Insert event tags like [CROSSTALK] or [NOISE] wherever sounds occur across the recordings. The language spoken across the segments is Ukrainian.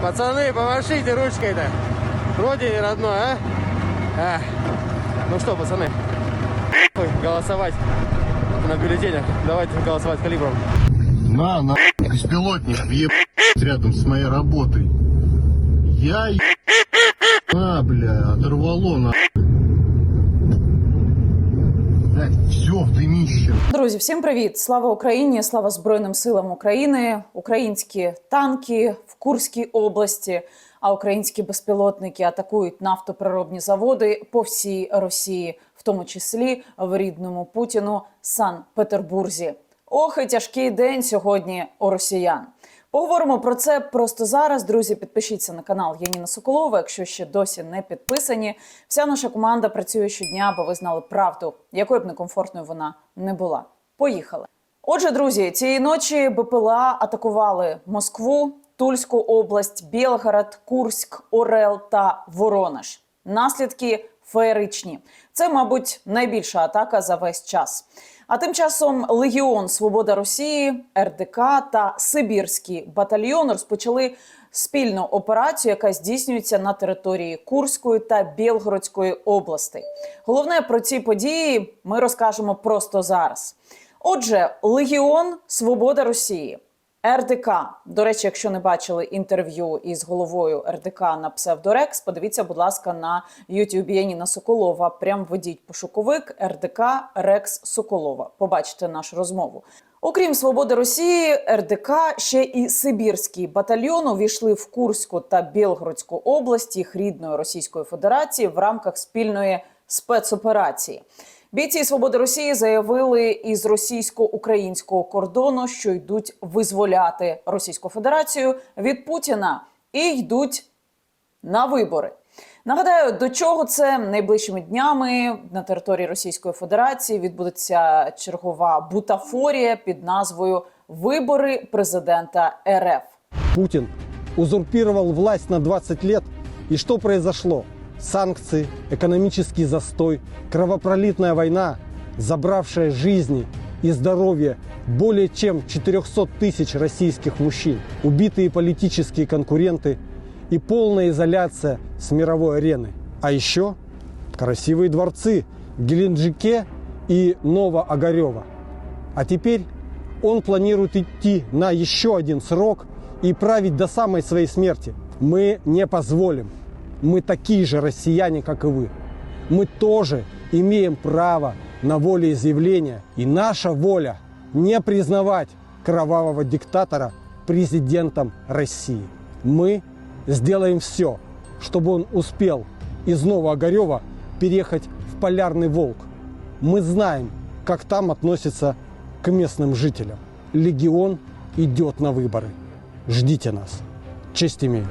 Пацаны, помашите ручкой-то. Родине родной, а? А. Ну что, пацаны, голосовать на бюллетенях. Давайте голосовать калибром. На, на, беспилотник, въеб рядом с моей работой. Я е- А, бля, оторвало на. Все в дымище. Друзі, всім привіт! Слава Україні! Слава Збройним силам України! Українські танки в Курській області, а українські безпілотники атакують нафтопереробні заводи по всій Росії, в тому числі в рідному Путіну Санкт-Петербурзі. Ох, і тяжкий день сьогодні у росіян. Поговоримо про це просто зараз. Друзі, підпишіться на канал Яніна Соколова, якщо ще досі не підписані. Вся наша команда працює щодня, аби ви знали правду, якою б некомфортною вона не була. Поїхали. Отже, друзі, цієї ночі БПЛА атакували Москву, Тульську область, Білгород, Курськ, Орел та Воронеж. Наслідки феєричні. Це, мабуть, найбільша атака за весь час. А тим часом Легіон Свобода Росії, РДК та Сибірський батальйон розпочали спільну операцію, яка здійснюється на території Курської та Білгородської областей. Головне про ці події ми розкажемо просто зараз. Отже, Легіон Свобода Росії. РДК. До речі, якщо не бачили інтерв'ю із головою РДК на псевдорекс, подивіться, будь ласка, на YouTube Яніна Соколова. Прям введіть пошуковик РДК Рекс Соколова. Побачите нашу розмову. Окрім свободи Росії, РДК ще і Сибірський батальйон увійшли в Курську та Білгородську область їх рідної Російської Федерації в рамках спільної спецоперації. Бійці свободи Росії заявили із російсько-українського кордону, що йдуть визволяти Російську Федерацію від Путіна і йдуть на вибори. Нагадаю, до чого це найближчими днями на території Російської Федерації відбудеться чергова бутафорія під назвою Вибори президента РФ. Путин узурпировал власть на 20 лет. И что произошло? Санкции, экономический застой, кровопролитная война, забравшая жизни и здоровье более чем 400 тысяч российских мужчин, убитые политические конкуренты и полная изоляция с мировой арены. А еще красивые дворцы в Геленджике и Новоогарево. А теперь он планирует идти на еще один срок и править до самой своей смерти. Мы не позволим. Мы такие же россияне, как и вы. Мы тоже имеем право на волеизъявление. И наша воля не признавать кровавого диктатора президентом России. Мы сделаем все, чтобы он успел из Новоогарева переехать в Полярный Волк. Мы знаем, как там относятся к местным жителям. Легион идет на выборы. Ждите нас. Честь имею.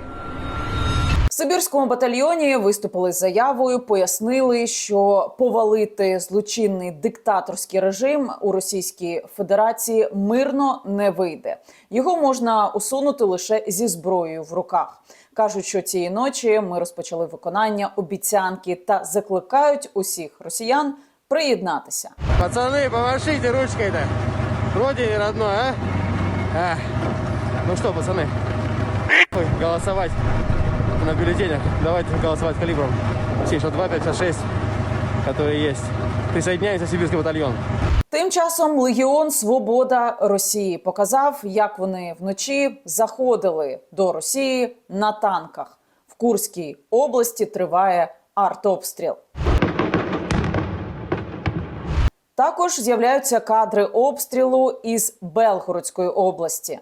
Сибірському батальйоні виступили з заявою, пояснили, що повалити злочинний диктаторський режим у Російській Федерації мирно не вийде. Його можна усунути лише зі зброєю в руках. кажуть, що цієї ночі ми розпочали виконання обіцянки та закликають усіх росіян приєднатися. Пацаны, помашите ручкой-то. Родине родной, а? А. Ну что, пацаны, Ой, голосовать на бюллетенях. Давайте голосовать калибром 762, 556, которые есть. Присоединяется Сибирский батальон. Тим часом Легіон Свобода Росії показав, як вони вночі заходили до Росії на танках. В Курській області триває артобстріл. Також з'являються кадри обстрілу із Белгородської області.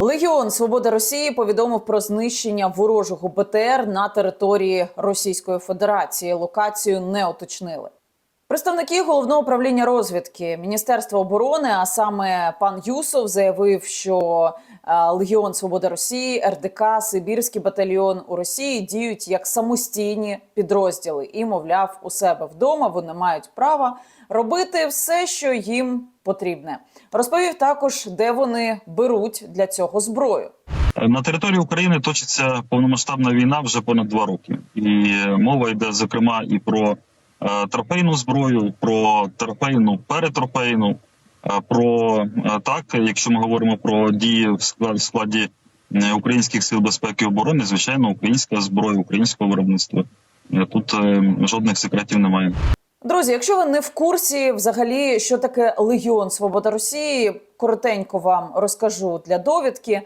Легіон Свобода Росії повідомив про знищення ворожого БТР на території Російської Федерації. Локацію не уточнили. Представники головного управління розвідки Міністерства оборони, а саме пан Юсов, заявив, що е, Легіон Свобода Росії, РДК, Сибірський батальйон у Росії діють як самостійні підрозділи, і мовляв, у себе вдома вони мають право робити все, що їм потрібне. Розповів також, де вони беруть для цього зброю. На території України точиться повномасштабна війна вже понад два роки, і мова йде зокрема і про е, трофейну зброю, про трофейну перетрофейну, Е, Про е, так, якщо ми говоримо про дії в складі, е, українських сил безпеки і оборони, звичайно, українська зброя, українського виробництва. Е, Тут е, жодних секретів немає. Друзі, якщо ви не в курсі, взагалі, що таке Легіон Свобода Росії, коротенько вам розкажу для довідки.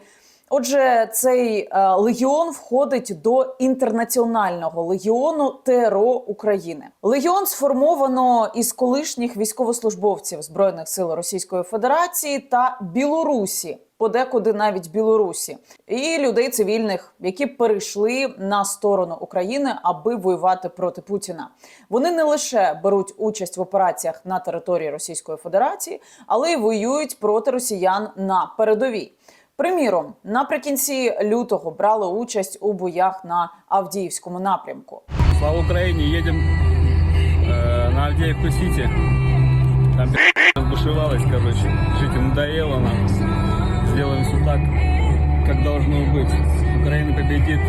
Отже, цей е, легіон входить до інтернаціонального легіону ТРО України. Легіон сформовано із колишніх військовослужбовців збройних сил Російської Федерації та Білорусі, подекуди навіть Білорусі, і людей цивільних, які перейшли на сторону України, аби воювати проти Путіна. Вони не лише беруть участь в операціях на території Російської Федерації, але й воюють проти росіян на передовій. Приміром, наприкінці лютого брали участь у боях на Авдіївському напрямку. Слава Украине, едем э, на Авдеевку Сити. Там [LAUGHS] разбушевалась, короче. Жить им надоело нам. Сделаем все так, как должно быть. Украина победит.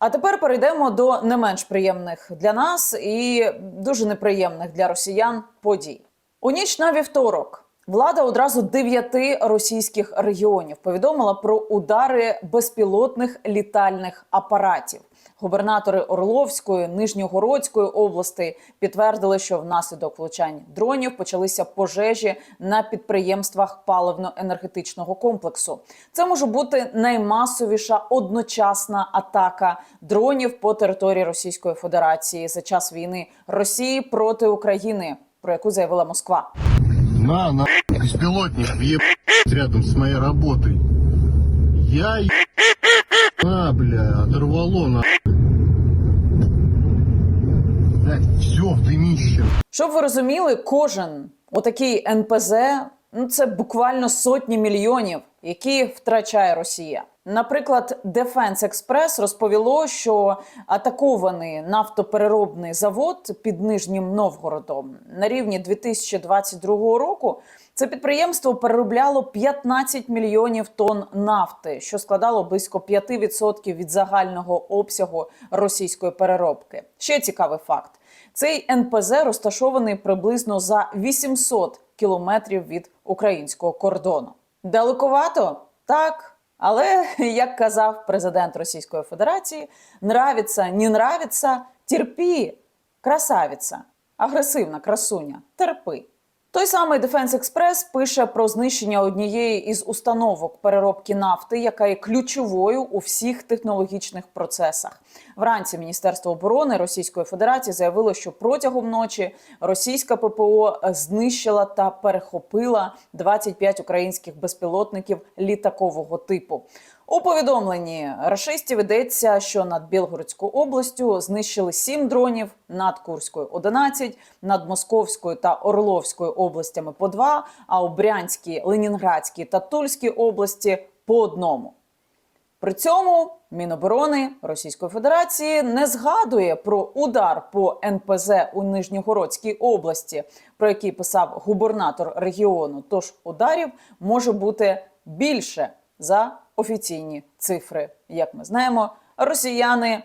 А тепер перейдемо до не менш приємних для нас і дуже неприємних для росіян подій. У ніч на вівторок влада одразу дев'яти російських регіонів повідомила про удари безпілотних літальних апаратів. Губернатори Орловської, Нижньогородської областей підтвердили, що внаслідок влучань дронів почалися пожежі на підприємствах паливно-енергетичного комплексу. Це може бути наймасовіша одночасна атака дронів по території Російської Федерації за час війни Росії проти України, про яку заявила Москва. На, на, беспилотник въеб рядом с моей работой. Я е- А, бля, оторвало на. Все в дымище. Щоб ви розуміли, кожен отакий НПЗ ну це буквально сотні мільйонів, які втрачає Росія. Наприклад, Defense Express розповіло, що атакований нафтопереробний завод під Нижнім Новгородом на рівні 2022 року. Це підприємство переробляло 15 мільйонів тонн нафти, що складало близько 5% від загального обсягу російської переробки. Ще цікавий факт: цей НПЗ розташований приблизно за 800 кілометрів від українського кордону. Далековато так. Але як казав президент Російської Федерації, нравиться, не нравиться, терпі, красавіця, агресивна красуня, терпи. Той самий Defense Express пише про знищення однієї із установок переробки нафти, яка є ключовою у всіх технологічних процесах. Вранці Міністерство оборони Російської Федерації заявило, що протягом ночі російська ППО знищила та перехопила 25 українських безпілотників літакового типу. У повідомленні рашистів йдеться, що над Білгородською областю знищили 7 дронів, над Курською 11, над Московською та Орловською областями по 2, а у Брянській, Ленінградській та Тульській області по одному. При цьому Міноборони Російської Федерації не згадує про удар по НПЗ у Нижньогородській області, про який писав губернатор регіону. Тож ударів може бути більше за офіційні цифри. Як ми знаємо, росіяни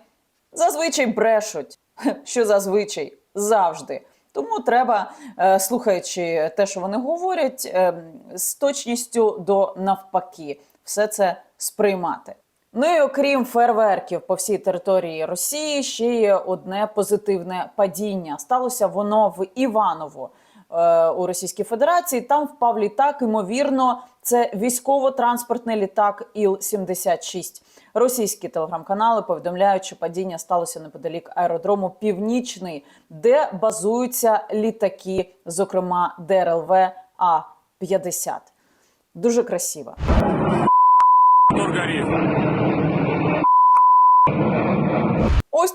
зазвичай брешуть, [LAUGHS] що зазвичай завжди. Тому треба, е, слухаючи те, що вони говорять, е, з точністю до навпаки, все це сприймати. Ну і окрім фейерверків по всій території Росії, ще є одне позитивне падіння. Сталося воно в Іваново у Російській Федерації. Там впав літак. Ймовірно, це військово-транспортний літак Іл-76. Російські телеграм-канали повідомляють, що падіння сталося неподалік аеродрому Північний, де базуються літаки, зокрема ДРЛВ А-50. Дуже красиво. Ось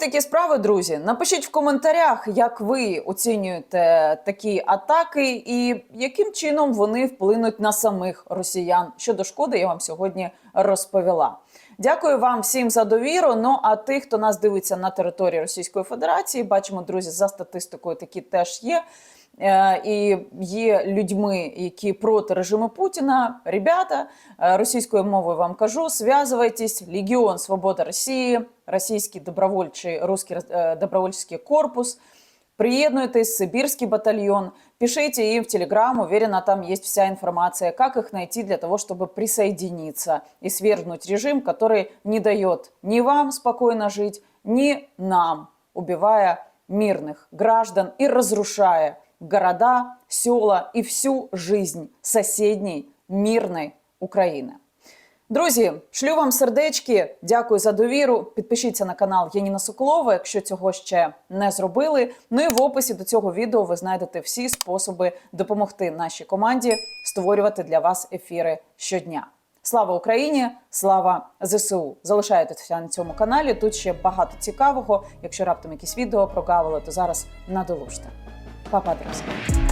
такі справи, друзі. Напишіть в коментарях, як ви оцінюєте такі атаки, і яким чином вони вплинуть на самих росіян. Щодо шкоди, я вам сьогодні розповіла. Дякую вам всім за довіру. Ну а тих, хто нас дивиться на території Російської Федерації, бачимо, друзі, за статистикою такі теж є. Е, І є людьми, які проти режиму Путіна. Ребята, е, російською мовою вам кажу: зв'язуйтесь, Легіон Свобода Росії, Російський добровольчий русський е, добровольчий корпус. Приєднуйтесь, Сибірський батальйон, Пишите им в Телеграм, уверена, там есть вся информация, как их найти для того, чтобы присоединиться и свергнуть режим, который не дает ни вам спокойно жить, ни нам, убивая мирных граждан и разрушая города, села и всю жизнь соседней мирной України. Друзі, шлю вам сердечки, дякую за довіру. Підпишіться на канал Яніна Соколова, якщо цього ще не зробили. Ну і в описі до цього відео ви знайдете всі способи допомогти нашій команді створювати для вас ефіри щодня. Слава Україні! Слава ЗСУ! Залишайтеся на цьому каналі. Тут ще багато цікавого. Якщо раптом якісь відео прогавили, то зараз надолужте. Па-па, друзі!